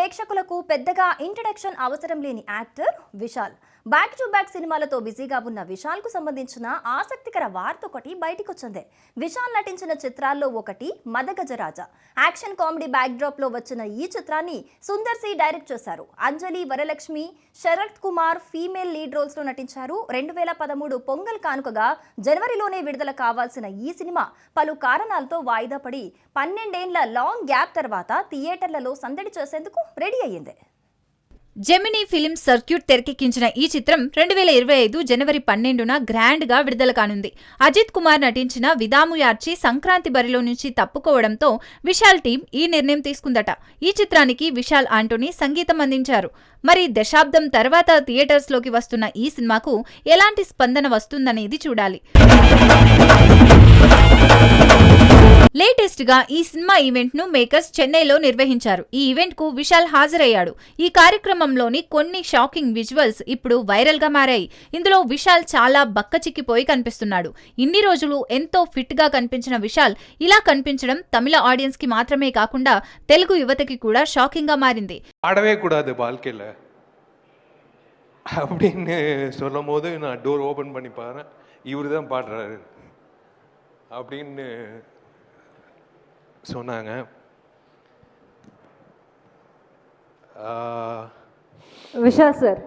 ప్రేక్షకులకు పెద్దగా ఇంట్రడక్షన్ అవసరం లేని actor Vishal. Back to back సినిమాలతో బిజీగా ఉన్న విశాల్కు సంబంధించిన ఆసక్తికర వార్త ఒకటి బయటికొచ్చింది. విశాల్ నటించిన చిత్రాల్లో ఒకటి మదగజరాజ యాక్షన్ కామెడీ బ్యాక్డ్రాప్లో వచ్చిన ఈ చిత్రాన్ని సుందర్ సి డైరెక్ట్ చేశారు. అంజలి వరలక్ష్మి శరత్ కుమార్ ఫీమేల్ లీడ్ రోల్స్లో నటించారు. రెండు వేల పదమూడు పొంగల్ కానుకగా జనవరిలోనే విడుదల కావాల్సిన ఈ సినిమా పలు కారణాలతో వాయిదా పడి పన్నెండేండ్ల లాంగ్ గ్యాప్ తర్వాత థియేటర్లలో సందడి చేసేందుకు రెడీ అయ్యింది. జెమినీ ఫిలిం సర్క్యూట్ తెరకెక్కించిన ఈ చిత్రం రెండు వేల ఇరవై ఐదు జనవరి పన్నెండున గ్రాండ్గా విడుదల కానుంది. అజిత్ కుమార్ నటించిన విదాము యార్చి సంక్రాంతి బరిలో నుంచి తప్పుకోవడంతో విశాల్ టీం ఈ నిర్ణయం తీసుకుందట. ఈ చిత్రానికి విశాల్ ఆంటోనీ సంగీతం అందించారు. మరి దశాబ్దం తర్వాత థియేటర్స్లోకి వస్తున్న ఈ సినిమాకు ఎలాంటి స్పందన వస్తుందనేది చూడాలి. గా ఈ సినిమా ఈవెంట్ ను మేకర్స్ చెన్నైలో నిర్వహించారు ఈ ఈవెంట్ కు విశాల్ హాజరయ్యాడు ఈ కార్యక్రమంలోని కొన్ని షాకింగ్ విజువల్స్ ఇప్పుడు వైరల్ గా మారాయి ఇందులో విశాల్ చాలా బక్కచిక్కిపోయి కనిపిస్తున్నాడు ఇన్ని రోజులు ఎంతో ఫిట్ గా కనిపించిన విశాల్ ఇలా కనిపించడం తమిళ ఆడియన్స్ కి మాత్రమే కాకుండా తెలుగు యువతకి కూడా షాకింగ్ గా మారింది பாடவே கூடாது வாழ்க்கையில் அப்படின்னு சொல்லும் போது நான் டோர் ஓப்பன் பண்ணி பாரு இவர் தான் பாடுறாரு அப்படின்னு சொன்னாங்க ஆஹ், విశాల్ సార్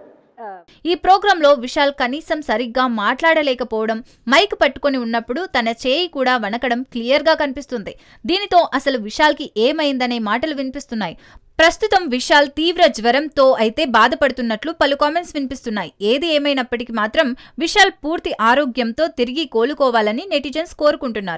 ఈ ప్రోగ్రాంలో విశాల్ కనీసం సరిగ్గా మాట్లాడలేకపోవడం మైక్ పట్టుకొని ఉన్నప్పుడు తన చేయి కూడా వణకడం క్లియర్ గా కనిపిస్తుంది దీనితో అసలు విశాల్కి ఏమైందనే మాటలు వినిపిస్తున్నాయి ప్రస్తుతం విశాల్ తీవ్ర జ్వరంతో అయితే బాధపడుతున్నట్లు పలు కామెంట్స్ వినిపిస్తున్నాయి ఏది ఏమైనప్పటికీ మాత్రం విశాల్ పూర్తి ఆరోగ్యంతో తిరిగి కోలుకోవాలని నెటిజన్స్ కోరుకుంటున్నారు